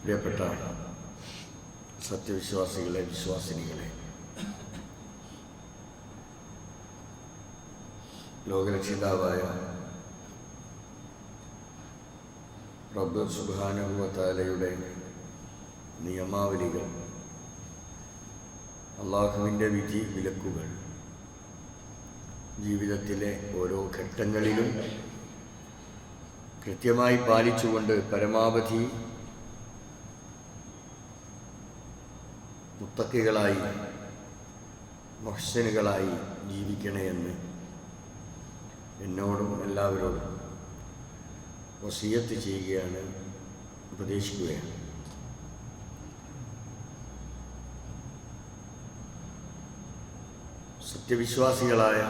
പ്രിയപ്പെട്ട സത്യവിശ്വാസികളെ വിശ്വാസിനികളെ ലോകരക്ഷിതാവായ റബ്ബ് സുബാനുഭവത്താലയുടെ നിയമാവലികൾ അള്ളാഹുവിന്റെ വിധി വിലക്കുകൾ ജീവിതത്തിലെ ഓരോ ഘട്ടങ്ങളിലും കൃത്യമായി പാലിച്ചുകൊണ്ട് പരമാവധി മുത്തക്കികളായി മഹ്സനുകളായി ജീവിക്കണേ എന്ന് എന്നോടും എല്ലാവരോടും വസീയത്ത് ചെയ്യുകയാണ് ഉപദേശിക്കുകയാണ്. സത്യവിശ്വാസികളായ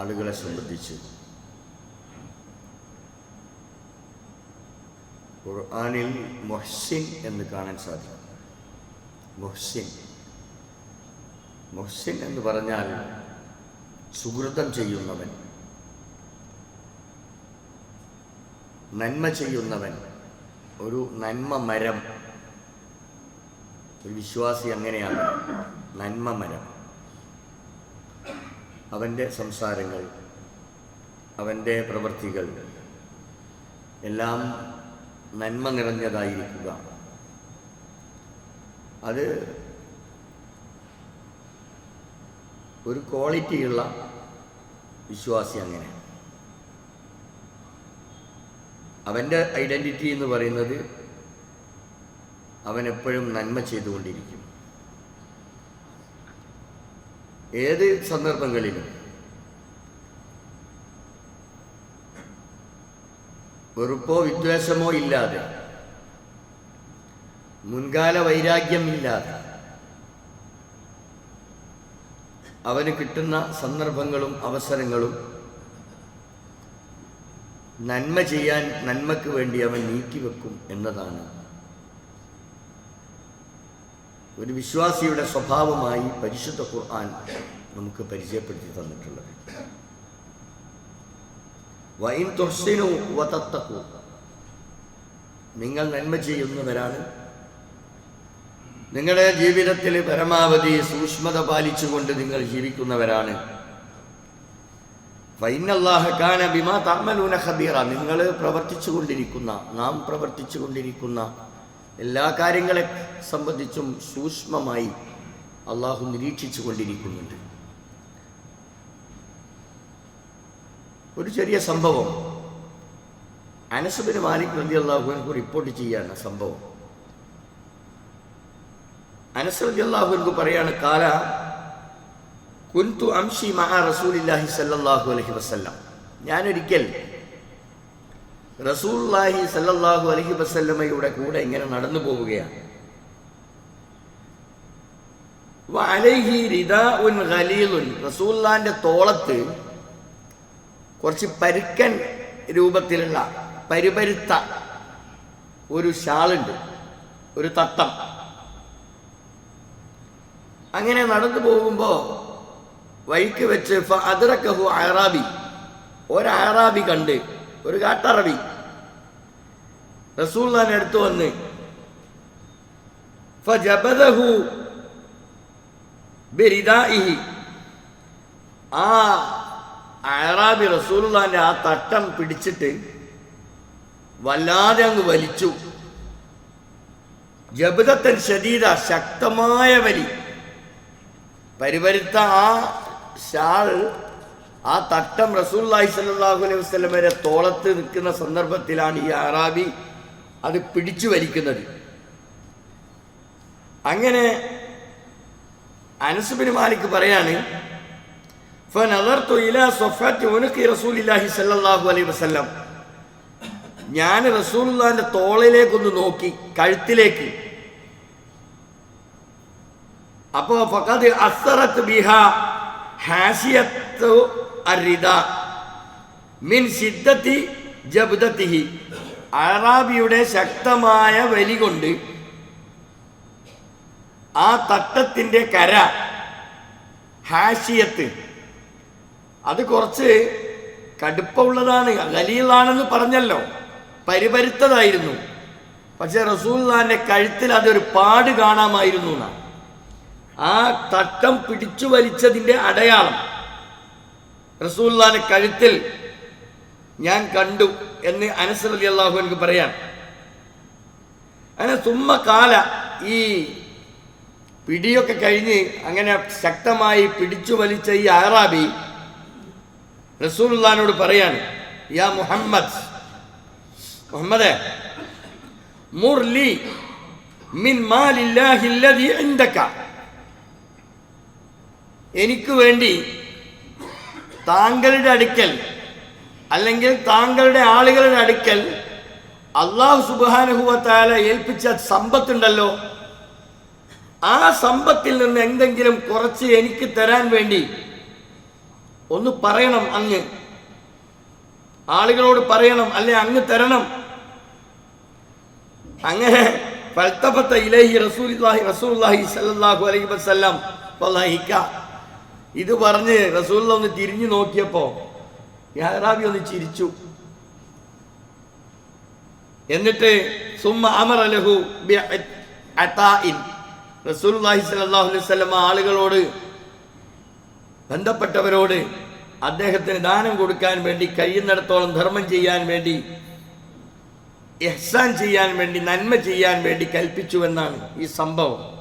ആളുകളെ സംബന്ധിച്ച് ഖുർആാനിൽ മൊഹ്സിൻ എന്ന് കാണാൻ സാധിക്കും. മൊഹ്സിൻ. മൊഹ്സിൻ എന്ന് പറഞ്ഞാൽ സുഹൃതം ചെയ്യുന്നവൻ. നന്മ ചെയ്യുന്നവൻ. ഒരു നന്മ മരം. ഒരു വിശ്വാസി അങ്ങനെയാണ്. നന്മ മരം. അവന്റെ സംസാരങ്ങൾ അവന്റെ പ്രവൃത്തികൾ എല്ലാം നന്മ നിറഞ്ഞതായിരിക്കുക. അത് ഒരു ക്വാളിറ്റിയുള്ള വിശ്വാസി അങ്ങനെ. അവന്റെ ഐഡന്റിറ്റി എന്ന് പറയുന്നത് അവൻ എപ്പോഴും നന്മ ചെയ്തുകൊണ്ടിരിക്കും. ഏത് സന്ദർഭങ്ങളിലും വെറുപ്പോ വിദ്വേഷമോ ഇല്ലാതെ മുൻകാല വൈരാഗ്യമില്ലാതെ അവന് കിട്ടുന്ന സന്ദർഭങ്ങളും അവസരങ്ങളും നന്മ ചെയ്യാൻ നന്മക്ക് വേണ്ടി അവൻ നീക്കിവെക്കും എന്നതാണ്. ഒരു വിശ്വാസിയുടെ സ്വഭാവമായി പരിശുദ്ധ ഖുർആൻ നമുക്ക് പരിചയപ്പെടുത്തി തന്നിട്ടുള്ളത്. വൈൻ തൊഹ്സിനു വതത്തക്കു നിങ്ങൾ നന്മ ചെയ്യുന്നവരാണ്. നിങ്ങളുടെ ജീവിതത്തിൽ പരമാവധി സൂക്ഷ്മത പാലിച്ചുകൊണ്ട് നിങ്ങൾ ജീവിക്കുന്നവരാണ്. ബിമാ നിങ്ങൾ പ്രവർത്തിച്ചു കൊണ്ടിരിക്കുന്ന നാം പ്രവർത്തിച്ചു കൊണ്ടിരിക്കുന്ന എല്ലാ കാര്യങ്ങളെ സംബന്ധിച്ചും സൂക്ഷ്മമായി അള്ളാഹു നിരീക്ഷിച്ചു കൊണ്ടിരിക്കുന്നുണ്ട് ഒരു ചെറിയ സംഭവം. അനസുബിന് മാലിക് റതി അള്ളാഹുവിനെ റിപ്പോർട്ട് ചെയ്യാണ് സംഭവം. അനസ് റതി അള്ളാഹുവിനക്ക് പറയാണ് കാല കുൻതു അംഷി മഹാ സല്ലല്ലാഹു അലൈഹി വസല്ലം. ഞാനൊരിക്കൽ റസൂല്ലാഹി സല്ലാഹു അലഹി വസ്ല്ലമ്മയുടെ കൂടെ ഇങ്ങനെ നടന്നു പോവുകയാണ്. റസൂല്ലാന്റെ തോളത്ത് കുറച്ച് പരുക്കൻ രൂപത്തിലുള്ള പരിപരുത്ത ഒരു ഷാളുണ്ട് ഒരു തട്ടം അങ്ങനെ നടന്നു പോകുമ്പോൾ വഴിക്ക് വെച്ച് അതിറക്കഹു അറാബി. ഒരറാബി കണ്ട് ഒരു കാട്ടറബി. റസൂല്ലാൻ അടുത്ത് വന്ന് ഫജബദഹു ബിരിദാഇഹി. ആ അറാബി ആ തട്ടം പിടിച്ചിട്ട് വല്ലാതെ അങ്ങ് വലിച്ചു. ജബദത്തൻ ശരീര ശക്തമായ വലി. പരിപരുത്ത ആ ഷാൾ ആ തട്ടം റസൂല്ലായി സല്ലാഹു അലൈഹി വസ്ലമരെ തോളത്ത് നിൽക്കുന്ന സന്ദർഭത്തിലാണ് ഈ അറാബി അത് പിടിച്ചു വലിക്കുന്നത്. അങ്ങനെ അനസുബിനിമാലിക്ക് പറയാണ് ഞാൻ റസൂൽ തോളിലേക്കൊന്ന് നോക്കി കഴുത്തിലേക്ക്. അപ്പോ ഫഖദ് അസറത്ത് ബിഹ ഹാസിയത്തു അരിദ മിൻ സിദ്ധത്തി ജബ്ദത്തിഹി. അറാബിയുടെ ശക്തമായ വലി കൊണ്ട് ആ തട്ടത്തിന്റെ കര ഹാഷിയത്ത് അത് കുറച്ച് കടുപ്പമുള്ളതാണ് ഗലീലാണെന്ന് പറഞ്ഞല്ലോ. പരിപരുത്തതായിരുന്നു. പക്ഷെ റസൂൽദാന്റെ കഴുത്തിൽ അതൊരു പാട് കാണാമായിരുന്നു എന്നാണ്. ആ തട്ടം പിടിച്ചു വലിച്ചതിന്റെ അടയാളം. റസൂല്ലാന്റെ കഴുത്തിൽ ഞാൻ കണ്ടു എന്ന് അനസ് അലി അള്ളാഹു എനിക്ക് പറയാൻ. അങ്ങനെ തുമ്മ കാല ഈ പിടിയൊക്കെ കഴിഞ്ഞ് അങ്ങനെ ശക്തമായി പിടിച്ചു വലിച്ച ഈ ആറാബി റസൂലുള്ളാനോട് പറയാണ് യാ മുഹമ്മദ് മുഹമ്മദേ മുർലി മിൻ മാലില്ലാഹി എന്തൊക്കെ എനിക്ക് വേണ്ടി താങ്കളുടെ അടുക്കൽ അല്ലെങ്കിൽ താങ്കളുടെ ആളുകളുടെ അടുക്കൽ അള്ളാഹു സുബാനുഹുവത്താല ഏൽപ്പിച്ച സമ്പത്തുണ്ടല്ലോ. ആ സമ്പത്തിൽ നിന്ന് എന്തെങ്കിലും കുറച്ച് എനിക്ക് തരാൻ വേണ്ടി ഒന്ന് പറയണം അങ്ങ്. ആളുകളോട് പറയണം അല്ലെ അങ്ങ് തരണം. അങ്ങനെ ഫൽത്തഫത്ത ഇലഹി റസൂൽ സല്ലല്ലാഹു അലൈഹി വസ്ലാം ഇത് പറഞ്ഞ് റസൂല ഒന്ന് തിരിഞ്ഞു നോക്കിയപ്പോ യാറാബി ഒന്ന് ചിരിച്ചു. എന്നിട്ട് അലഹു ആളുകളോട് ബന്ധപ്പെട്ടവരോട് അദ്ദേഹത്തിന് ദാനം കൊടുക്കാൻ വേണ്ടി കഴിയുന്നിടത്തോളം ധർമ്മം ചെയ്യാൻ വേണ്ടി എഹ്സാൻ ചെയ്യാൻ വേണ്ടി നന്മ ചെയ്യാൻ വേണ്ടി കൽപ്പിച്ചു എന്നാണ് ഈ സംഭവം.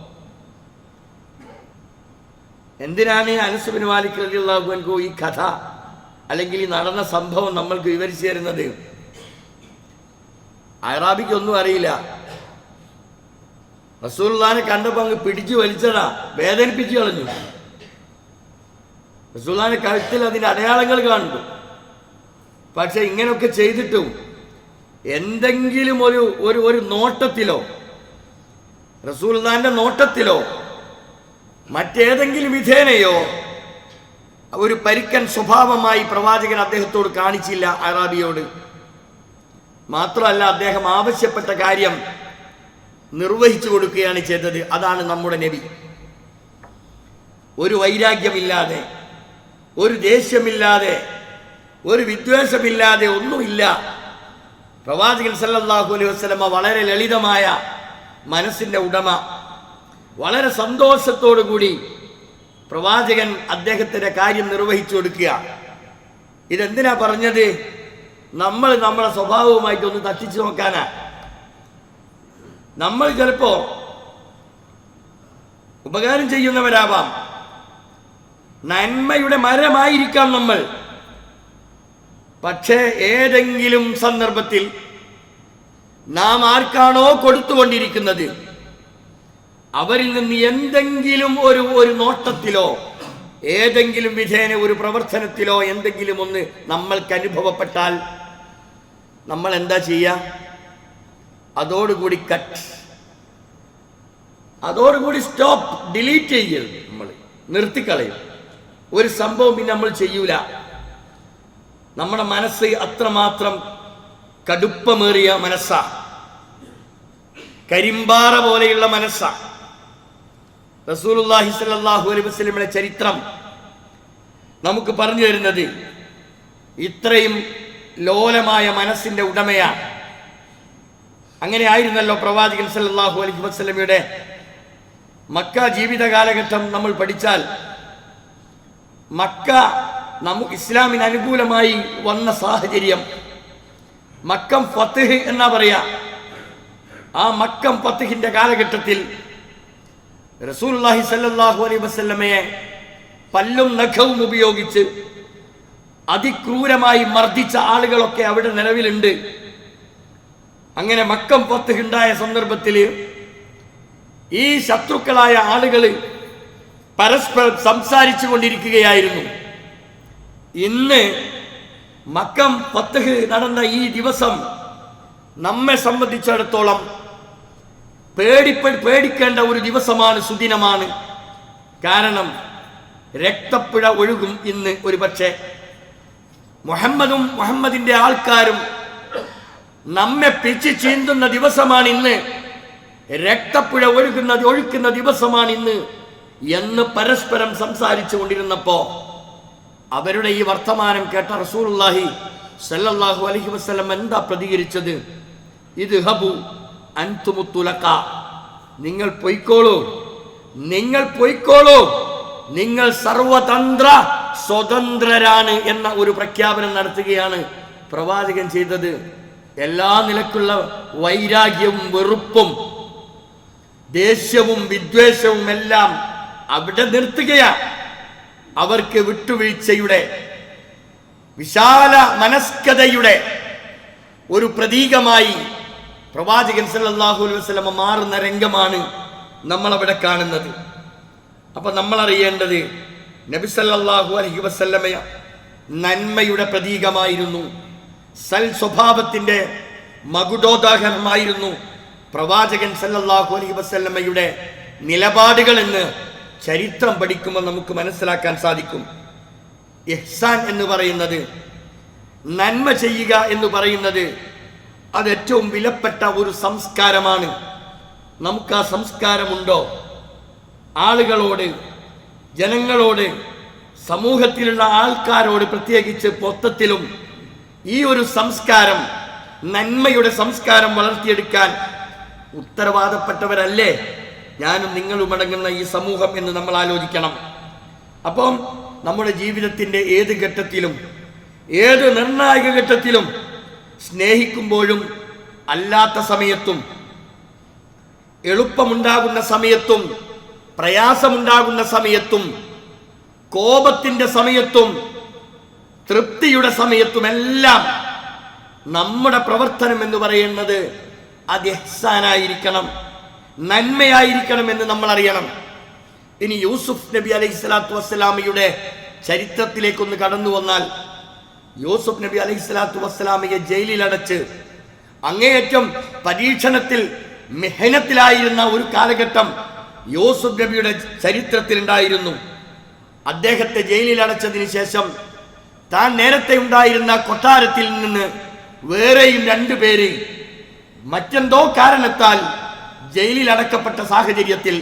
എന്തിനാണ് അനസുബിൻ മാലിക് റളിയല്ലാഹു ഈ കഥ? അല്ലെങ്കിൽ ഈ നടന്ന സംഭവം നമ്മൾക്ക് വിവരിച്ചു തരുന്നത്? അറാബിക്ക് ഒന്നും അറിയില്ല. റസൂൽദാനെ കണ്ടപ്പോൾ അങ്ങ് പിടിച്ചു വലിച്ചതാ വേദനിപ്പിച്ചു കളഞ്ഞു. റസൂൽദാനെ കഴുത്തിൽ അതിന്റെ അടയാളങ്ങൾ കാണുന്നു. പക്ഷെ ഇങ്ങനെയൊക്കെ ചെയ്തിട്ടും എന്തെങ്കിലും ഒരു ഒരു ഒരു നോട്ടത്തിലോ റസൂൽദാന്റെ നോട്ടത്തിലോ മറ്റേതെങ്കിലും വിധേനയോ ഒരു പരിക്കൻ സ്വഭാവമായി പ്രവാചകൻ അദ്ദേഹത്തോട് കാണിച്ചില്ല അറാബിയോട്. മാത്രമല്ല അദ്ദേഹം ആവശ്യപ്പെട്ട കാര്യം നിർവഹിച്ചു കൊടുക്കുകയാണ് ചെയ്തത്. അതാണ് നമ്മുടെ നബി. ഒരു വൈരാഗ്യമില്ലാതെ ഒരു ദേഷ്യമില്ലാതെ ഒരു വിദ്വേഷമില്ലാതെ ഒന്നുമില്ല. പ്രവാചകൻ സല്ലാഹു അലൈഹി വസല്ലമ വളരെ ലളിതമായ മനസ്സിന്റെ ഉടമ. വളരെ സന്തോഷത്തോടു കൂടി പ്രവാചകൻ അദ്ദേഹത്തിന്റെ കാര്യം നിർവഹിച്ചു കൊടുക്കുക. ഇതെന്തിനാ പറഞ്ഞത്? നമ്മൾ നമ്മളെ സ്വഭാവവുമായിട്ട് ഒന്ന് തട്ടിച്ചു നോക്കാനാ. നമ്മൾ ചിലപ്പോ ഉപകാരം ചെയ്യുന്നവരാവാം. നന്മയുടെ മരമായിരിക്കാം നമ്മൾ. പക്ഷേ ഏതെങ്കിലും സന്ദർഭത്തിൽ നാം ആർക്കാണോ കൊടുത്തുകൊണ്ടിരിക്കുന്നത്? അവരിൽ നിന്ന് എന്തെങ്കിലും ഒരു ഒരു നോട്ടത്തിലോ ഏതെങ്കിലും വിധേന ഒരു പ്രവർത്തനത്തിലോ എന്തെങ്കിലും ഒന്ന് നമ്മൾക്ക് അനുഭവപ്പെട്ടാൽ നമ്മൾ എന്താ ചെയ്യുക അതോടുകൂടി കട്ട് അതോടുകൂടി സ്റ്റോപ്പ് ഡിലീറ്റ് ചെയ്യരുത് നമ്മൾ നിർത്തിക്കളയും. ഒരു സംഭവം പിന്നെ നമ്മൾ ചെയ്യൂല. നമ്മുടെ മനസ്സ് അത്രമാത്രം കടുപ്പമേറിയ മനസ്സാ. കരിമ്പാറ പോലെയുള്ള മനസ്സാ. റസൂലുള്ളാഹി സല്ലല്ലാഹു അലൈഹി വസല്ലമയുടെ ചരിത്രം നമുക്ക് പറഞ്ഞു തരുന്നത് ഇത്രയും ലോലമായ മനസ്സിന്റെ ഉടമയാണ്. അങ്ങനെ ആയിരുന്നല്ലോ പ്രവാചകൻ സല്ലല്ലാഹു അലൈഹി വസല്ലമയുടെ മക്ക ജീവിത കാലഘട്ടം നമ്മൾ പഠിച്ചാൽ മക്ക നമു ഇസ്ലാമിന് അനുകൂലമായി വന്ന സാഹചര്യം മക്കം ഫത്തഹ് എന്നാ പറയാ. ആ മക്കം ഫത്തഹിന്റെ കാലഘട്ടത്തിൽ റസൂലുള്ളാഹി സല്ലല്ലാഹു അലൈഹി വസല്ലമയെ പല്ലും നഖവും ഉപയോഗിച്ച് അതിക്രൂരമായി മർദ്ദിച്ച ആളുകളൊക്കെ അവിടെ നിലവിലുണ്ട്. അങ്ങനെ മക്കം ഫത്തഹ് ഉണ്ടായ സന്ദർഭത്തിൽ ഈ ശത്രുക്കളായ ആളുകൾ പരസ്പരം സംസാരിച്ചു കൊണ്ടിരിക്കുകയായിരുന്നു. ഇന്ന് മക്കം പത്ത് നടന്ന ഈ ദിവസം നമ്മെ സംബന്ധിച്ചിടത്തോളം പേടിപ്പെ പേടിക്കേണ്ട ഒരു ദിവസമാണ് സുദിനമാണ്. കാരണം രക്തപ്പുഴ ഒഴുകും ഇന്ന് ഒരു പക്ഷേ. മുഹമ്മദും മുഹമ്മദിന്റെ ആൾക്കാരും നമ്മെ പിച്ച് ചീന്തുന്ന ദിവസമാണ് ഇന്ന്. രക്തപ്പുഴ ഒഴുകുന്ന ഒഴുക്കുന്ന ദിവസമാണ് ഇന്ന് എന്ന് പരസ്പരം സംസാരിച്ചു കൊണ്ടിരുന്നപ്പോ അവരുടെ ഈ വർത്തമാനം കേട്ട റസൂലുള്ളാഹി സല്ലല്ലാഹു അലൈഹി വസല്ലം എന്താ പ്രതികരിച്ചത്? ഇത് ഹബു അൻതുമുത്തുലക്ക നിങ്ങൾ പൊയ്ക്കോളൂ. നിങ്ങൾ പൊയ്ക്കോളൂ. നിങ്ങൾ സർവതന്ത്ര സ്വതന്ത്രരാണ് എന്ന ഒരു പ്രഖ്യാപനം നടത്തുകയാണ് പ്രവാചകൻ ചെയ്തത്. എല്ലാ നിലക്കുള്ള വൈരാഗ്യവും വെറുപ്പും ദേഷ്യവും വിദ്വേഷവും എല്ലാം അവിടെ നിർത്തുകയാ. അവർക്ക് വിട്ടുവീഴ്ചയുടെ വിശാല മനസ്കതയുടെ ഒരു പ്രതീകമായി പ്രവാചകൻ സല്ലല്ലാഹു അലൈഹി വസല്ലമ മാറുന്ന രംഗമാണ് നമ്മൾ അവിടെ കാണുന്നത്. അപ്പൊ നമ്മൾ അറിയേണ്ടത് നബി സല്ലല്ലാഹു അലൈഹി വസല്ലമ നന്മയുടെ പ്രതീകമായിരുന്നു. സൽ സ്വഭാവത്തിന്റെ മകുടോദാഹരണമായിരുന്നു പ്രവാചകൻ സല്ലല്ലാഹു അലൈഹി വസല്ലമയുടെ നിലപാടുകൾ എന്ന് ചരിത്രം പഠിക്കുമ്പോൾ നമുക്ക് മനസ്സിലാക്കാൻ സാധിക്കും. ഇഹ്സാൻ എന്ന് പറയുന്നത് നന്മ ചെയ്യുക എന്ന് പറയുന്നത് അത് ഏറ്റവും വിലപ്പെട്ട ഒരു സംസ്കാരമാണ്. നമുക്ക് ആ സംസ്കാരമുണ്ടോ? ആളുകളോട് ജനങ്ങളോട് സമൂഹത്തിലുള്ള ആൾക്കാരോട് പ്രത്യേകിച്ച് മൊത്തത്തിലും ഈ ഒരു സംസ്കാരം നന്മയുടെ സംസ്കാരം വളർത്തിയെടുക്കാൻ ഉത്തരവാദപ്പെട്ടവരല്ലേ? ഞാനും നിങ്ങളും അടങ്ങുന്ന ഈ സമൂഹം എന്ന് നമ്മൾ ആലോചിക്കണം. അപ്പം നമ്മുടെ ജീവിതത്തിന്റെ ഏത് ഘട്ടത്തിലും ഏത് നിർണായക ഘട്ടത്തിലും സ്നേഹിക്കുമ്പോഴും അല്ലാത്ത സമയത്തും എളുപ്പമുണ്ടാകുന്ന സമയത്തും പ്രയാസമുണ്ടാകുന്ന സമയത്തും കോപത്തിന്റെ സമയത്തും തൃപ്തിയുടെ സമയത്തുമെല്ലാം നമ്മുടെ പ്രവർത്തനം എന്ന് പറയുന്നത് അത് എഹ്സാനായിരിക്കണം നന്മയായിരിക്കണം എന്ന് നമ്മൾ അറിയണം ഇനി യൂസുഫ് നബി അലൈഹി സ്വലാത്തു വസ്സലാമിയുടെ ചരിത്രത്തിലേക്കൊന്ന് കടന്നു വന്നാൽ യൂസുഫ് നബി അലൈഹി സ്വലാത്തു വസ്സലാമയെ ജയിലിലടച്ച് അങ്ങേയറ്റം പരീക്ഷണത്തിൽ മെഹനത്തിലായിരുന്ന ഒരു കാലഘട്ടം യൂസുഫ് നബിയുടെ ചരിത്രത്തിൽ ഉണ്ടായിരുന്നു അദ്ദേഹത്തെ ജയിലിൽ അടച്ചതിന് ശേഷം താൻ നേരത്തെ ഉണ്ടായിരുന്ന കൊട്ടാരത്തിൽ നിന്ന് വേറെയും രണ്ടു പേര് മറ്റെന്തോ കാരണത്താൽ ജയിലിൽ അടക്കപ്പെട്ട സാഹചര്യത്തിൽ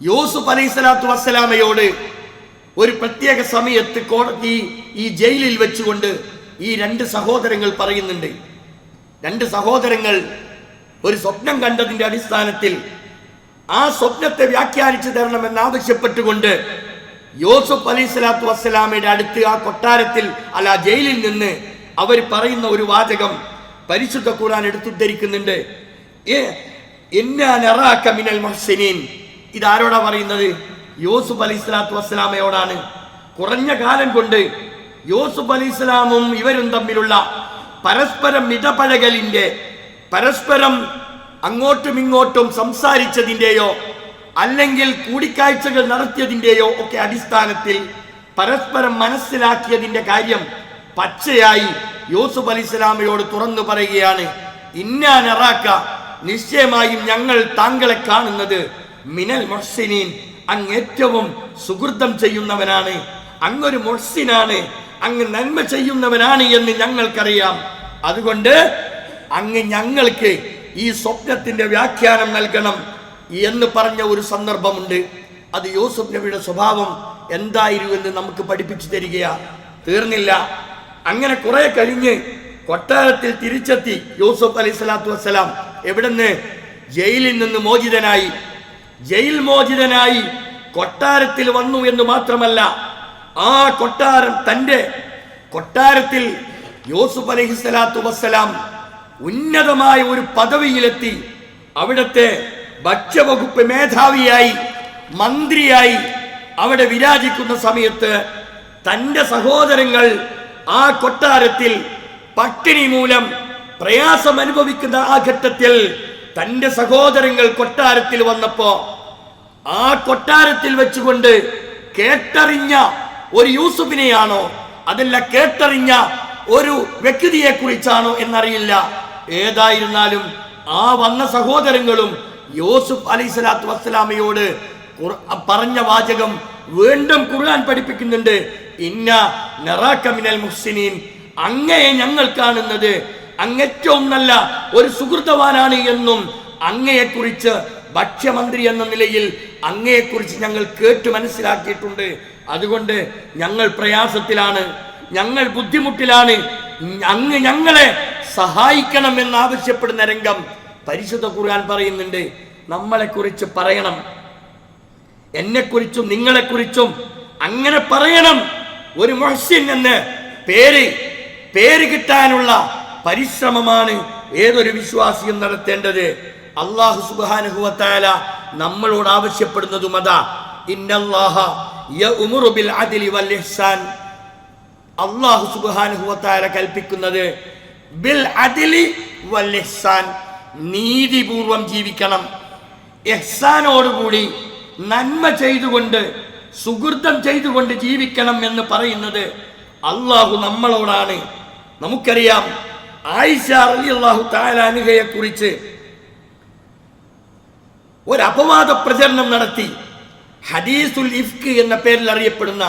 യൂസുഫ് അലൈഹി സ്വലാത്തു വസ്സലാമയോട് ഒരു പ്രത്യേക സമയത്ത് കോടതി ഈ ജയിലിൽ വെച്ചുകൊണ്ട് ഈ രണ്ട് സഹോദരങ്ങൾ പറയുന്നുണ്ട്. രണ്ട് സഹോദരങ്ങൾ ഒരു സ്വപ്നം കണ്ടതിന്റെ അടിസ്ഥാനത്തിൽ ആ സ്വപ്നത്തെ വ്യാഖ്യാനിച്ചു തരണമെന്ന് ആവശ്യപ്പെട്ടുകൊണ്ട് യോസുഫ് അലി സ്വലാത്തു വസ്സലാമയുടെ അടുത്ത് ആ കൊട്ടാരത്തിൽ അല്ല ജയിലിൽ നിന്ന് അവർ പറയുന്ന ഒരു വാചകം പരിശുദ്ധ ഖുർആൻ എടുത്തുദ്ധരിക്കുന്നുണ്ട്. ഏ, ഇന്നാ നറാക മിനൽ ഇതാരോടാ പറയുന്നത്? യൂസുഫ് അലി ഇസ്ലാത്തു വസ്സലാമയോടാണ്. കുറഞ്ഞ കാലം കൊണ്ട് യൂസുഫ് അലി ഇസ്ലാമും ഇവരും തമ്മിലുള്ള പരസ്പരം ഇടപഴകലിന്റെ പരസ്പരം അങ്ങോട്ടും ഇങ്ങോട്ടും സംസാരിച്ചതിന്റെയോ അല്ലെങ്കിൽ കൂടിക്കാഴ്ചകൾ നടത്തിയതിന്റെയോ ഒക്കെ അടിസ്ഥാനത്തിൽ പരസ്പരം മനസ്സിലാക്കിയതിന്റെ കാര്യം പച്ചയായി യൂസുഫ് അലി ഇസ്ലാമയോട് തുറന്നു പറയുകയാണ്. ഇന്നാനറാക്ക നിശ്ചയമായും ഞങ്ങൾ താങ്കളെ കാണുന്നത് മിനൽ മൊഹ്സിനീൻ. അങ്ങ് ഏറ്റവും സുഹൃതം ചെയ്യുന്നവനാണ് അങ്ങൊരു മൊഹ്സിനാണ് അങ്ങ് നന്മ ചെയ്യുന്നവനാണ് എന്ന് ഞങ്ങൾക്കറിയാം. അതുകൊണ്ട് അങ്ങ് ഞങ്ങൾക്ക് ഈ സ്വപ്നത്തിന്റെ വ്യാഖ്യാനം നൽകണം എന്ന് പറഞ്ഞ ഒരു സന്ദർഭമുണ്ട്. അത് യൂസുഫ് നബിയുടെ സ്വഭാവം എന്തായിരുന്നു എന്ന് നമുക്ക് പഠിപ്പിച്ചു തരികയാ. തീർന്നില്ല. അങ്ങനെ കുറെ കഴിഞ്ഞ് കൊട്ടാരത്തിൽ തിരിച്ചെത്തി യൂസുഫ് അലൈഹി സ്വലാത്തു വസ്സലാം. എവിടുന്ന്? ജയിലിൽ നിന്ന് മോചിതനായി. ജയിൽ മോചിതനായി കൊട്ടാരത്തിൽ വന്നു എന്ന് മാത്രമല്ല ആ കൊട്ടാരം തന്റെ കൊട്ടാരത്തിൽ യൂസുഫ് അലഹി സ്വലാത്തു വസ്സലാം ഉന്നതമായ ഒരു പദവിയിലെത്തി അവിടുത്തെ ഭക്ഷ്യവകുപ്പ് മേധാവിയായി മന്ത്രിയായി അവിടെ വിരാജിക്കുന്ന സമയത്ത് തന്റെ സഹോദരങ്ങൾ ആ കൊട്ടാരത്തിൽ പട്ടിണി മൂലം പ്രയാസം അനുഭവിക്കുന്ന ആ ഘട്ടത്തിൽ തന്റെ സഹോദരങ്ങൾ കൊട്ടാരത്തിൽ വന്നപ്പോ ആ കൊട്ടാരത്തിൽ വെച്ചുകൊണ്ട് കേട്ടറിഞ്ഞ ഒരു യൂസുഫിനെയാണോ? അതല്ല കേട്ടറിഞ്ഞ ഒരു വ്യക്തിയെ കുറിച്ചാണോ എന്നറിയില്ല. ഏതായിരുന്നാലും ആ വന്ന സഹോദരങ്ങളും യൂസുഫ് അലൈഹി സ്വലാത്തു വസ്സലാമയോട് പറഞ്ഞ വാചകം വീണ്ടും ഖുർആൻ പഠിപ്പിക്കുന്നുണ്ട്. ഇന്ന മിനൽ മുഹ്സിനീൻ. അങ്ങയെ ഞങ്ങൾ കാണുന്നത് അങ്ങേറ്റവും നല്ല ഒരു സുഹൃത്തവാനാണ് എന്നും അങ്ങയെക്കുറിച്ച് ഭക്ഷ്യമന്ത്രി എന്ന നിലയിൽ അങ്ങയെക്കുറിച്ച് ഞങ്ങൾ കേട്ട് മനസ്സിലാക്കിയിട്ടുണ്ട്. അതുകൊണ്ട് ഞങ്ങൾ പ്രയാസത്തിലാണ് ഞങ്ങൾ ബുദ്ധിമുട്ടിലാണ്. അങ്ങ് ഞങ്ങളെ സഹായിക്കണം എന്നാവശ്യപ്പെടുന്ന രംഗം പരിശുദ്ധ ഖുർആൻ പറയുന്നുണ്ട്. നമ്മളെക്കുറിച്ച് പറയണം. എന്നെക്കുറിച്ചും നിങ്ങളെക്കുറിച്ചും അങ്ങനെ പറയണം. ഒരു മഹസ്യൻ എന്ന് പേര് പേര് കിട്ടാനുള്ള പരിശ്രമമാണ് ഏതൊരു വിശ്വാസിയും നടത്തേണ്ടത്. അള്ളാഹു സുബാനുഹുവത്തായ നമ്മളോട് ആവശ്യപ്പെടുന്നതും അതാ. അള്ളാഹു സുബാനുഹുവത്തായ കൽപ്പിക്കുന്നത് ബിൽ അതിലി വൽ ഇഹ്സാൻ. നീതിപൂർവം ജീവിക്കണം. എഹ്സാനോടുകൂടി നന്മ ചെയ്തുകൊണ്ട് സുഹൃത്തം ചെയ്തുകൊണ്ട് ജീവിക്കണം എന്ന് പറയുന്നത് അള്ളാഹു നമ്മളോടാണ്. നമുക്കറിയാം ആയിഷ കുറിച്ച് ഒരു അപവാദ പ്രചരണം നടത്തി. ഹദീസുൽ ഇഫ്ക് എന്ന പേരിൽ അറിയപ്പെടുന്ന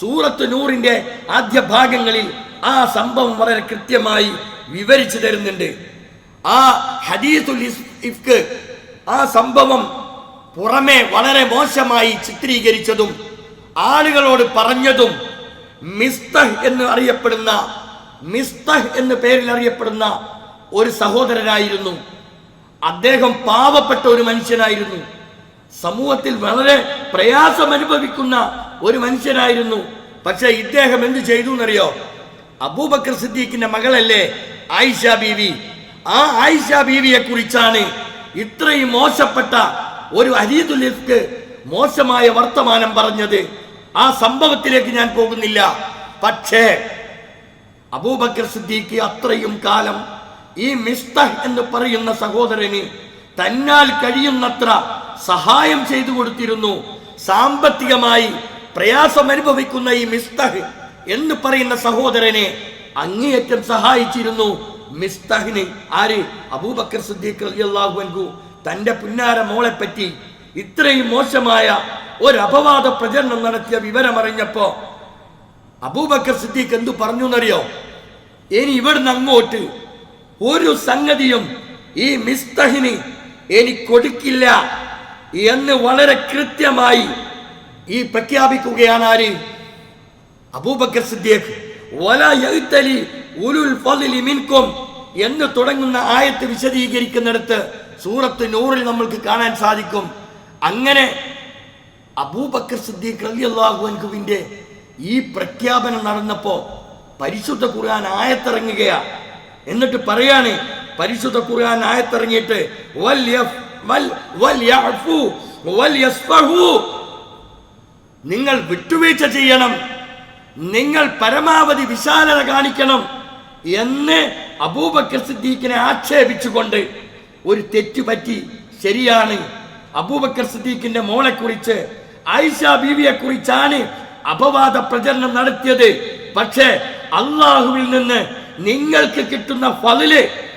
സൂറത്ത് നൂറിന്റെ ആദ്യ ഭാഗങ്ങളിൽ ആ സംഭവം വളരെ കൃത്യമായി വിവരിച്ചു തരുന്നുണ്ട്. ആ ഹദീസുൽ ഇഫ്ക് ആ സംഭവം പുറമെ വളരെ മോശമായി ചിത്രീകരിച്ചതും ആളുകളോട് പറഞ്ഞതും മിസ്തഹ് എന്ന് അറിയപ്പെടുന്ന മിസ്തഹ് എന്ന പേരിൽ അറിയപ്പെടുന്ന ഒരു സഹോദരനായിരുന്നു. അദ്ദേഹം പാവപ്പെട്ട ഒരു മനുഷ്യനായിരുന്നു. സമൂഹത്തിൽ വളരെ പ്രയാസം അനുഭവിക്കുന്ന ഒരു മനുഷ്യനായിരുന്നു. പക്ഷെ ഇദ്ദേഹം എന്ത് ചെയ്തു എന്നറിയോ അബൂബക്കർ സിദ്ദീഖിന്റെ മകളല്ലേ ആയിഷ ബീവി. ആ ആയിഷ ബീവിയെ കുറിച്ചാണ് ഇത്രയും മോശപ്പെട്ട ഒരു അരീതുലിഫ്ക്ക് മോശമായ വർത്തമാനം പറഞ്ഞത്. ആ സംഭവത്തിലേക്ക് ഞാൻ പോകുന്നില്ല. പക്ഷേ അബൂബക്കർ സിദ്ദീഖി അത്രയും കാലം ഈ മിസ്തഹ് എന്ന് പറയുന്ന സഹോദരന് തന്നാൽ കഴിയുന്നത്ര സഹായം ചെയ്തു കൊടുത്തിരുന്നു. സാമ്പത്തികമായി പ്രയാസം അനുഭവിക്കുന്ന ഈ മിസ്തഹ് എന്ന് പറയുന്ന സഹോദരനെ അങ്ങേയറ്റം സഹായിച്ചിരുന്നു. മിസ്തഹിന് ആര്? അബൂബക്കർ സിദ്ദീഖ് അൻഹു. തന്റെ പുന്നാര മോളെ പറ്റി ഇത്രയും മോശമായ ഒരു അപവാദ പ്രചരണം നടത്തിയ വിവരമറിഞ്ഞപ്പോ അബൂബക്കർ സിദ്ദീഖ് എന്തു പറഞ്ഞു എന്നറിയോ ഇനി ഇവിടുന്ന് അങ്ങോട്ട് ഒരു സംഗതിയും ഈ മിസ്തഹിന് എനിക്ക് കൊടുക്കില്ല എന്ന് വളരെ കൃത്യമായി ഈ പ്രഖ്യാപിക്കുകയാണ് ആര്? അബൂബക്കർ സിദ്ദീഖ്. ഉലുൽ എന്ന് തുടങ്ങുന്ന ആയത്ത് വിശദീകരിക്കുന്നിടത്ത് സൂറത്ത് നൂറിൽ നമ്മൾക്ക് കാണാൻ സാധിക്കും. അങ്ങനെ അബൂബക്കർ സിദ്ദീഖ് റളിയല്ലാഹു അൻഹുവിന്റെ ഈ പ്രഖ്യാപനം നടന്നപ്പോ പരിശുദ്ധ ഖുർആൻ ആയത്തിറങ്ങുകയാ. എന്നിട്ട് പറയാണ് പരിശുദ്ധ ഖുർആൻ ആയത്തിറങ്ങിയിട്ട്. നിങ്ങൾ വിട്ടുവീഴ്ച ചെയ്യണം. നിങ്ങൾ പരമാവധി വിശാലത കാണിക്കണം എന്ന് അബൂബക്കർ സിദ്ദീഖിനെ ആക്ഷേപിച്ചുകൊണ്ട് ഒരു തെറ്റ് പറ്റി. ശരിയാണ്. അബൂബക്കർ സിദ്ദീഖിന്റെ മോളെ കുറിച്ച് ആയിഷ ബീവിയെ കുറിച്ചാണ് അപവാദ പ്രചരണം നടത്തിയത്. പക്ഷേ അള്ളാഹുവിൽ നിന്ന് നിങ്ങൾക്ക് കിട്ടുന്ന ഫലിൽ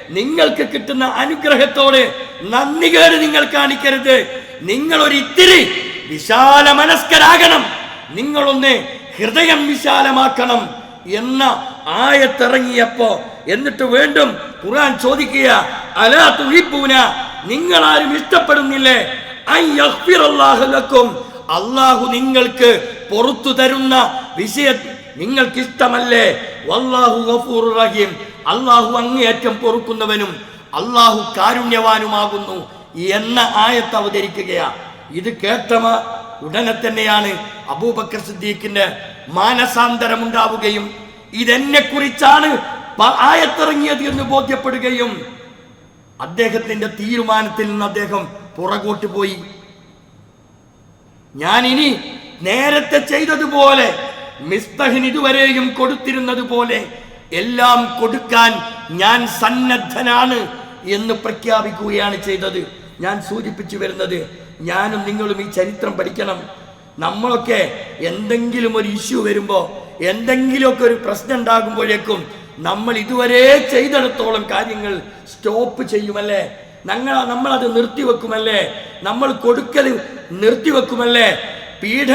നിങ്ങൾക്ക് കിട്ടുന്ന അനുഗ്രഹത്തോട് നന്ദി കേട് നിങ്ങൾ കാണിക്കരുത്. നിങ്ങൾ ഒരു ഇത്തിരി വിശാല മനസ്കരാകണം നിങ്ങളൊന്ന് ഹൃദയം വിശാലമാക്കണം എന്ന ആയത്തിറങ്ങിയപ്പോ എന്നിട്ട് വീണ്ടും ഖുർആൻ ചോദിക്കുക അലാ തുഴിപ്പൂന നിങ്ങൾ ആരും ഇഷ്ടപ്പെടുന്നില്ലേ അള്ളാഹു നിങ്ങൾക്ക് പുറത്തു തരുന്ന വിഷയം നിങ്ങൾക്ക് ഇഷ്ടമല്ലേ വല്ലാഹു ഗഫൂർ റഹീം. അള്ളാഹു അങ്ങേയറ്റം പൊറുക്കുന്നവനും അള്ളാഹു കാരുണ്യവാനുമാകുന്നു എന്ന ആയത്ത് അവതരിക്കുകയാ. ഇത് കേട്ടമ ഉടനെ തന്നെയാണ് അബൂബക്കർ സിദ്ദീഖിന്റെ മാനസാന്തരം ഉണ്ടാവുകയും ഇതെന്നെ കുറിച്ചാണ് ആയത്തിറങ്ങിയത് എന്ന് ബോധ്യപ്പെടുകയും അദ്ദേഹത്തിന്റെ തീരുമാനത്തിൽ നിന്ന് അദ്ദേഹം പുറകോട്ട് പോയി ഞാൻ ഇനി നേരത്തെ ചെയ്തതുപോലെ മിസ്തഹിന് ഇതുവരെയും കൊടുത്തിരുന്നത് പോലെ എല്ലാം കൊടുക്കാൻ ഞാൻ സന്നദ്ധനാണ് എന്ന് പ്രഖ്യാപിക്കുകയാണ് ചെയ്തത്. ഞാൻ സൂചിപ്പിച്ചു വരുന്നത് ഞാനും നിങ്ങളും ഈ ചരിത്രം പഠിക്കണം. നമ്മളൊക്കെ എന്തെങ്കിലും ഒരു ഇഷ്യൂ വരുമ്പോൾ എന്തെങ്കിലുമൊക്കെ ഒരു പ്രശ്നം ഉണ്ടാകുമ്പോഴേക്കും നമ്മൾ ഇതുവരെ ചെയ്തെടുത്തോളം കാര്യങ്ങൾ സ്റ്റോപ്പ് ചെയ്യുമല്ലേ? ഞങ്ങൾ നമ്മളത് നിർത്തിവെക്കുമല്ലേ? നമ്മൾ കൊടുക്കൽ നിർത്തിവെക്കുമല്ലേ? പീഡ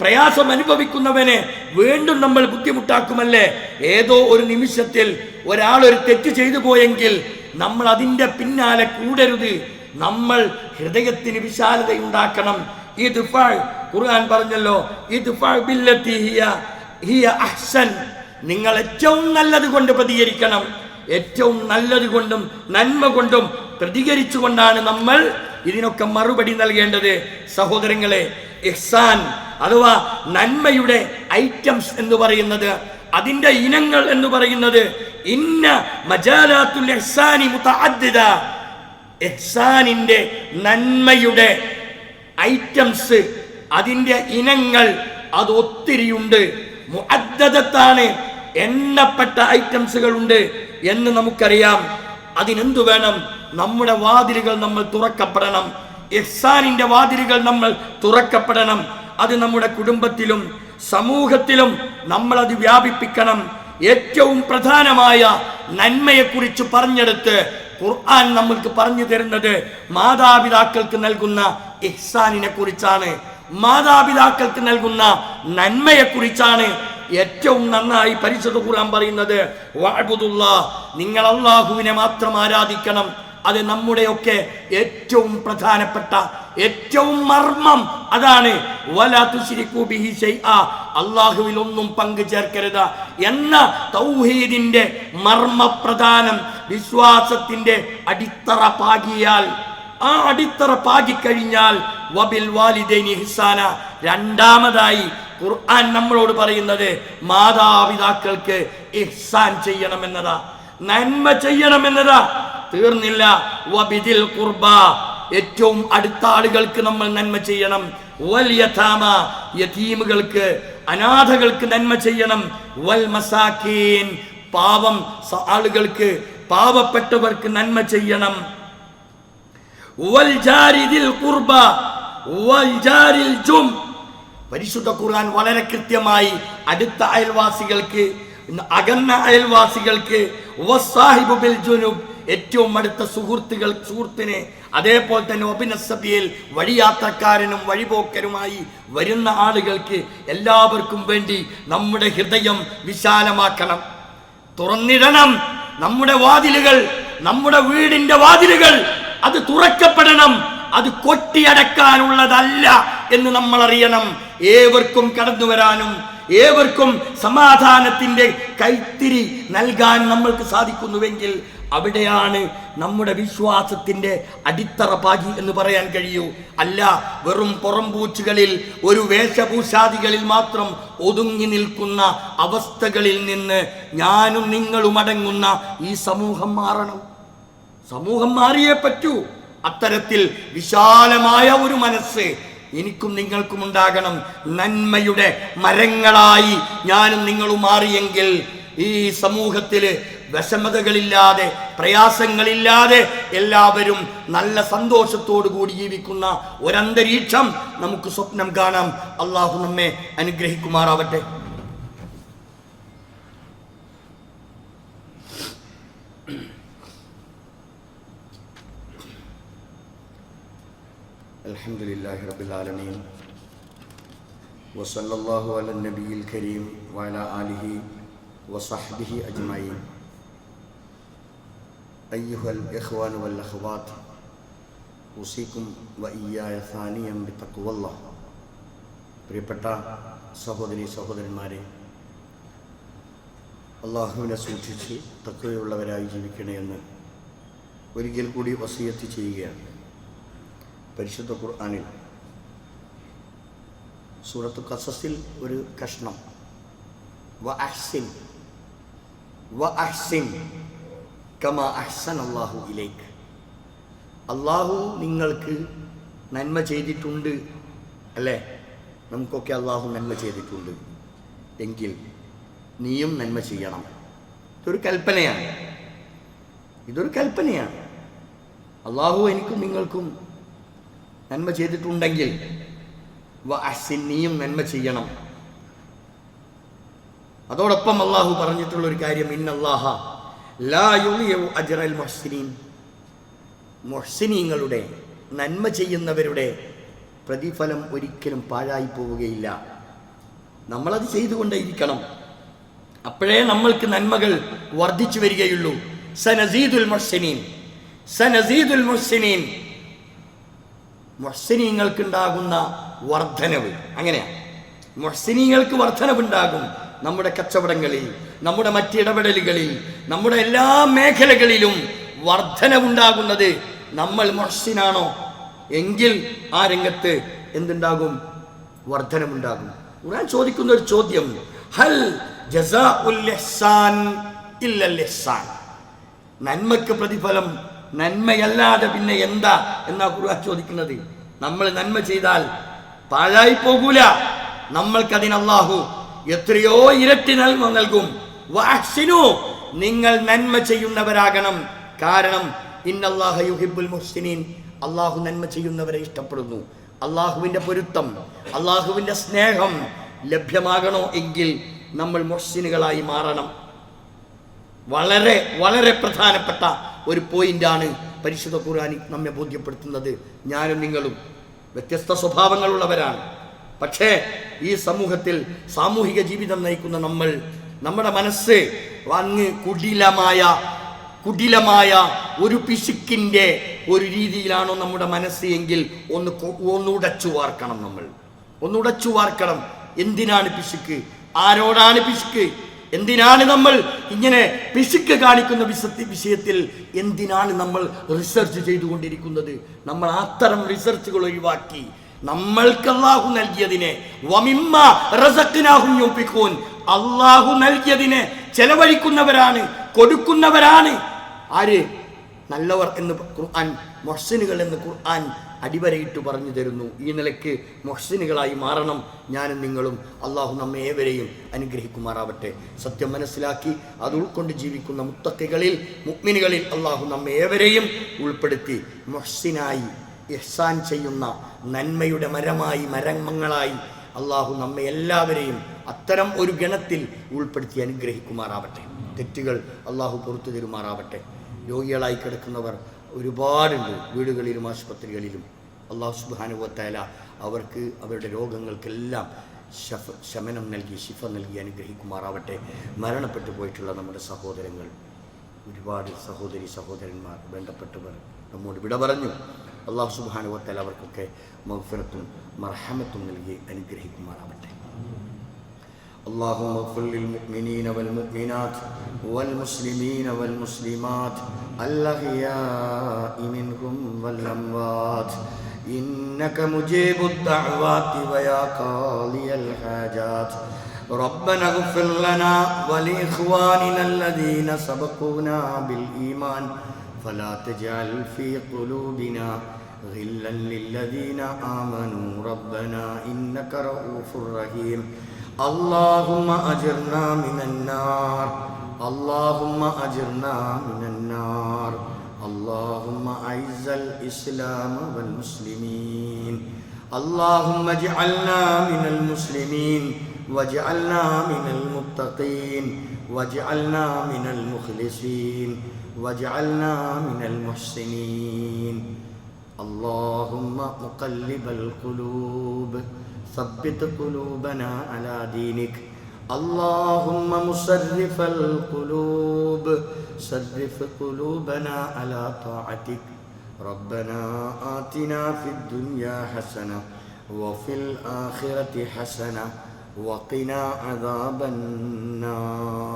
പ്രയാസം അനുഭവിക്കുന്നവനെ വീണ്ടും നമ്മൾ ബുദ്ധിമുട്ടാക്കുമല്ലേ? ഏതോ ഒരു നിമിഷത്തിൽ ഒരാൾ ഒരു തെറ്റ് ചെയ്തു പോയെങ്കിൽ നമ്മൾ അതിന്റെ പിന്നാലെ കൂടരുത്. നമ്മൾ ഹൃദയത്തിന് വിശാലത ഉണ്ടാക്കണം ദുഫാൾ ഖുർആൻ പറഞ്ഞല്ലോ ഈ ദുഫാൾ ബില്ലത്തി ഹിയ ഹിയ അഹ്സൻ. നിങ്ങൾ ഏറ്റവും നല്ലത് കൊണ്ട് പ്രതികരിക്കണം. ഏറ്റവും നല്ലത് കൊണ്ടും നന്മ കൊണ്ടും പ്രതികരിച്ചുകൊണ്ടാണ് നമ്മൾ ഇതിനൊക്കെ മറുപടി നൽകേണ്ടത് സഹോദരങ്ങളെ എഹ്സാൻ അഥവാ നന്മയുടെ ഐറ്റംസ് എന്ന് പറയുന്നത് അതിന്റെ ഇനങ്ങൾ എന്ന് പറയുന്നത് ഇന്ന മജാലാത്തുൽ എഹ്സാനി മുതഅദ്ദിദ. എഹ്സാനിന്റെ നന്മയുടെ ഐറ്റംസ് അതിന്റെ ഇനങ്ങൾ അത് ഒത്തിരിയുണ്ട്. മുഅദ്ദദത്താണ് എണ്ണപ്പെട്ട ഐറ്റംസുകൾ ഉണ്ട് എന്ന് നമുക്കറിയാം. അതിനെന്തു വേണം? നമ്മുടെ വാതിലുകൾ നമ്മൾ തുറക്കപ്പെടണം. എഹ്സാനിന്റെ വാതിലുകൾ നമ്മൾ തുറക്കപ്പെടണം. അത് നമ്മുടെ കുടുംബത്തിലും സമൂഹത്തിലും നമ്മൾ അത് വ്യാപിപ്പിക്കണം. ഏറ്റവും പ്രധാനമായ നന്മയെക്കുറിച്ച് പറഞ്ഞെടുത്ത് ഖുർആൻ നമ്മൾക്ക് പറഞ്ഞു തരുന്നത് മാതാപിതാക്കൾക്ക് നൽകുന്ന ഇഹ്സാനിനെ കുറിച്ചാണ്. മാതാപിതാക്കൾക്ക് നൽകുന്ന നന്മയെക്കുറിച്ചാണ് ഏറ്റവും നന്നായി പരിശുദ്ധ ഖുർആൻ പറയുന്നത്. വാഴ്ബുദുള്ള നിങ്ങൾ അള്ളാഹുവിനെ മാത്രം ആരാധിക്കണം. അത് നമ്മുടെയൊക്കെ ഏറ്റവും പ്രധാനപ്പെട്ട ഏറ്റവും മർമ്മം അതാണ്. അള്ളാഹുവിൽ ഒന്നും പങ്കു ചേർക്കരുത് എന്ന തൗഹീദിന്റെ മർമ്മപ്രധാനം വിശ്വാസത്തിന്റെ അടിത്തറ പാകിയാൽ ആ അടിത്തറ പാകിക്കഴിഞ്ഞാൽ വബിൽ വാലിദൈനി ഹിസാന രണ്ടാമതായി ഖുർആൻ നമ്മളോട് പറയുന്നത് മാതാപിതാക്കൾക്ക് ഇഹ്സാൻ ചെയ്യണമെന്നതാ. നന്മ ചെയ്യണമെന്നതാ. തീർന്നില്ല. വബിദിൽ കുർബ ഏറ്റവും അടുത്ത ആളുകൾക്ക് നമ്മൾ നന്മ ചെയ്യണം. വൽ യതാമ. യതീമുകൾക്ക് അനാഥകൾക്ക് നന്മ ചെയ്യണം. വൽ മസാക്കീൻ. പാവം ആളുകൾക്ക് പാവപ്പെട്ടവർക്ക് നന്മ ചെയ്യണം. വൽ ജാരിദിൽ കുർബ വൽ ജാരിൽ ജും. പരിശുദ്ധ ഖുർആൻ വളരെ കൃത്യമായി അടുത്ത അയൽവാസികൾക്ക് അകന്ന അയൽവാസികൾക്ക് ഏറ്റവും അടുത്ത സുഹൃത്തുക്കൾ സുഹൃത്തിനെ അതേപോലെ തന്നെ ഒബിനസബിയിൽ വഴിയാത്രക്കാരനും വഴിപോക്കരുമായി വരുന്ന ആളുകൾക്ക് എല്ലാവർക്കും വേണ്ടി നമ്മുടെ ഹൃദയം വിശാലമാക്കണം. തുറന്നിടണം. നമ്മുടെ വാതിലുകൾ നമ്മുടെ വീടിന്റെ വാതിലുകൾ അത് തുറക്കപ്പെടണം. അത് കൊട്ടിയടക്കാനുള്ളതല്ല എന്ന് നമ്മൾ അറിയണം ഏവർക്കും കടന്നു വരാനും ഏവർക്കും സമാധാനത്തിന്റെ കൈത്തിരി നൽകാൻ നമ്മൾക്ക് സാധിക്കുന്നുവെങ്കിൽ അവിടെയാണ് നമ്മുടെ വിശ്വാസത്തിന്റെ അടിത്തറ പാകി എന്ന് പറയാൻ കഴിയൂ. അല്ല വെറും പുറംപൂച്ചുകളിൽ ഒരു വേഷഭൂഷാദികളിൽ മാത്രം ഒതുങ്ങി നിൽക്കുന്ന അവസ്ഥകളിൽ നിന്ന് ഞാനും നിങ്ങളും അടങ്ങുന്ന ഈ സമൂഹം മാറണം. സമൂഹം മാറിയേ പറ്റൂ. അത്തരത്തിൽ വിശാലമായ ഒരു മനസ്സ് എനിക്കും നിങ്ങൾക്കും ഉണ്ടാകണം നന്മയുടെ മരങ്ങളായി ഞാനും നിങ്ങളും മാറിയെങ്കിൽ ഈ സമൂഹത്തിൽ വിഷമതകളില്ലാതെ പ്രയാസങ്ങളില്ലാതെ എല്ലാവരും നല്ല സന്തോഷത്തോടു കൂടി ജീവിക്കുന്ന ഒരന്തരീക്ഷം നമുക്ക് സ്വപ്നം കാണാം. അള്ളാഹു നമ്മെ അനുഗ്രഹിക്കുമാറാവട്ടെ. الحمد لله رب العالمين وصلى الله على النبي الكريم وعلى آله وصحبه أجمعين أيها الإخوان والأخوات أوصيكم وإياي ثانيا بتقوى الله പ്രിയപ്പെട്ട സഹോദരി സഹോദരന്മാരെ അള്ളാഹുവിനെ സൂക്ഷിച്ച് തക്കവയുള്ളവരായി ജീവിക്കണമെന്ന് ഒരിക്കൽ കൂടി വസീയത്ത് ചെയ്യുകയാണ് പരിശുദ്ധ ഖുർആാനിൽ സൂറത്ത് കസസിൽ ഒരു കഷ്ണം. വ അഹ്സിൻ വ അഹ്സിൻ കമ അഹ്സൻ അള്ളാഹു ഇലേക്ക് അള്ളാഹു നിങ്ങൾക്ക് നന്മ ചെയ്തിട്ടുണ്ട് അല്ലേ? നമുക്കൊക്കെ അള്ളാഹു നന്മ ചെയ്തിട്ടുണ്ട്. എങ്കിൽ നീയും നന്മ ചെയ്യണം. ഇതൊരു കൽപ്പനയാണ്. ഇതൊരു കൽപ്പനയാണ്. അള്ളാഹു എനിക്കും നിങ്ങൾക്കും നന്മ ചെയ്തിട്ടുണ്ടെങ്കിൽ നീയും നന്മ ചെയ്യണം. അതോടൊപ്പം അള്ളാഹു പറഞ്ഞിട്ടുള്ള ഒരു കാര്യം ഇന്നല്ലാഹ അജ്റൽ മുഹ്സിനീങ്ങളുടെ നന്മ ചെയ്യുന്നവരുടെ പ്രതിഫലം ഒരിക്കലും പാഴായി പോവുകയില്ല. നമ്മളത് ചെയ്തുകൊണ്ടേയിരിക്കണം. അപ്പോഴേ നമ്മൾക്ക് നന്മകൾ വർദ്ധിച്ചു വരികയുള്ളൂ. സനസീദുൽ മുഹ്സിനീൻ. സനസീദുൽ മുഹ്സിനീൻ. മുഹ്സിനീങ്ങൾക്കുണ്ടാകുന്ന വർധനവ്. അങ്ങനെയാണ് മുഹ്സിനീങ്ങൾക്ക് വർധനവുണ്ടാകും നമ്മുടെ കച്ചവടങ്ങളിൽ നമ്മുടെ മറ്റിടപെടലുകളിൽ നമ്മുടെ എല്ലാ മേഖലകളിലും വർധനവുണ്ടാകുന്നത് നമ്മൾ മുഹ്സിനാണോ? എങ്കിൽ ആ രംഗത്ത് എന്തുണ്ടാകും? വർധനമുണ്ടാകും ഖുർആൻ ചോദിക്കുന്ന ഒരു ചോദ്യം ഹൽ ഇഹ്സാൻ നന്മക്ക് പ്രതിഫലം നന്മയല്ലാതെ പിന്നെ എന്താ എന്നാ ഖുർആൻ ചോദിക്കുന്നത്? നമ്മൾ നന്മ ചെയ്താൽ പാഴായി പോകൂല നമ്മൾക്കതിന് അല്ലാഹു എത്രയോ ഇരട്ടി നന്മ നൽകും. വാക്സിനു നിങ്ങൾ നന്മ ചെയ്യുന്നവരാകണം. കാരണം ഇന്നല്ലാഹ യുഹിബ്ബുൽ മുഹ്സിനീൻ അള്ളാഹു നന്മ ചെയ്യുന്നവരെ ഇഷ്ടപ്പെടുന്നു. അള്ളാഹുവിന്റെ പൊരുത്തം അള്ളാഹുവിന്റെ സ്നേഹം ലഭ്യമാകണോ എങ്കിൽ നമ്മൾ മുഹ്സിനുകളായി മാറണം. വളരെ വളരെ പ്രധാനപ്പെട്ട ഒരു പോയിന്റാണ് പരിശുദ്ധ ഖുർആൻ നമ്മെ ബോധ്യപ്പെടുത്തുന്നത്. ഞാനും നിങ്ങളും വ്യത്യസ്ത സ്വഭാവങ്ങളുള്ളവരാണ്. പക്ഷേ ഈ സമൂഹത്തിൽ സാമൂഹിക ജീവിതം നയിക്കുന്ന നമ്മൾ നമ്മുടെ മനസ്സ് അങ്ങ് കുടിലമായ കുടിലമായ ഒരു പിശുക്കിന്റെ ഒരു രീതിയിലാണോ നമ്മുടെ മനസ്സ് എങ്കിൽ ഒന്ന് ഒന്നുടച്ചു വാർക്കണം നമ്മൾ. ഒന്നുടച്ചു വാർക്കണം. എന്തിനാണ് പിശുക്ക്? ആരോടാണ് പിശുക്ക്? എന്തിനാണ് നമ്മൾ ഇങ്ങനെ പിശുക്ക് കാണിക്കുന്ന വിഷയത്തിൽ എന്തിനാണ് നമ്മൾ റിസർച്ച് ചെയ്തുകൊണ്ടിരിക്കുന്നത്? നമ്മൾ അത്തരം റിസർച്ചുകൾ ഒഴിവാക്കി. നമ്മൾക്ക് അള്ളാഹു നൽകിയതിനെ വമിമ്മ റസഖ്നാഹും യുൻഫിഖൂൻ. അള്ളാഹു നൽകിയതിനെ ചെലവഴിക്കുന്നവരാണ് കൊടുക്കുന്നവരാണ്. ആര്? നല്ലവർ എന്ന് ഖുർആൻ മൊഹ്സിനുകൾ എന്ന് ഖുർആൻ അടിവരയിട്ട് പറഞ്ഞു തരുന്നു. ഈ നിലയ്ക്ക് മൊഹസിനുകളായി മാറണം. ഞാനും നിങ്ങളും അള്ളാഹു നമ്മെ ഏവരെയും അനുഗ്രഹിക്കുമാറാവട്ടെ. സത്യം മനസ്സിലാക്കി അത് ഉൾക്കൊണ്ട് ജീവിക്കുന്ന മുത്തക്കികളിൽ മുക്മിനുകളിൽ അള്ളാഹു നമ്മെ ഏവരെയും ഉൾപ്പെടുത്തി മൊഹസിനായി ഇഹ്സാൻ ചെയ്യുന്ന നന്മയുടെ മരമായി മരങ്ങളായി അള്ളാഹു നമ്മെ എല്ലാവരെയും അത്തരം ഒരു ഗണത്തിൽ ഉൾപ്പെടുത്തി അനുഗ്രഹിക്കുമാറാവട്ടെ. തെറ്റുകൾ അള്ളാഹു പുറത്തു തരുമാറാവട്ടെ. രോഗികളായി കിടക്കുന്നവർ ഒരുപാടുണ്ട് വീടുകളിലും ആശുപത്രികളിലും. അള്ളാഹു സുബാനുവത്തേല അവർക്ക് അവരുടെ രോഗങ്ങൾക്കെല്ലാം ശഫ ശമനം നൽകി ശിഫ നൽകി അനുഗ്രഹിക്കുമാറാവട്ടെ. മരണപ്പെട്ടു പോയിട്ടുള്ള നമ്മുടെ സഹോദരങ്ങൾ ഒരുപാട് സഹോദരി സഹോദരന്മാർ വേണ്ടപ്പെട്ടവർ നമ്മോട് വിട പറഞ്ഞു. അള്ളാഹു സുബാനുവത്തേല അവർക്കൊക്കെ മൗഫിറത്തും മർഹമത്തും നൽകി അനുഗ്രഹിക്കുമാറാവട്ടെ. اللهم اغفر للمؤمنين والمؤمنات والمسلمين والمسلمات الأحياء منهم والأموات. إنك مجيب الدعوات ويا قاضي الحاجات. ربنا اغفر لنا ولإخواننا الذين سبقونا بالإيمان. فلا تجعل في قلوبنا غلا للذين آمنوا. ربنا إنك رؤوف رحيم. اللهم أجرنا من النار. اللهم أجرنا من النار. اللهم أعز الإسلام والمسلمين. اللهم اجعلنا من المسلمين. واجعلنا من المتقين. واجعلنا من المخلصين. واجعلنا من المحسنين. اللهم مقلب القلوب. ثبت قلوبنا على دينك. اللهم مصرف القلوب صرف قلوبنا على طاعتك. ربنا آتنا في الدنيا حسنة وفي الآخرة حسنة وقنا عذاب النار.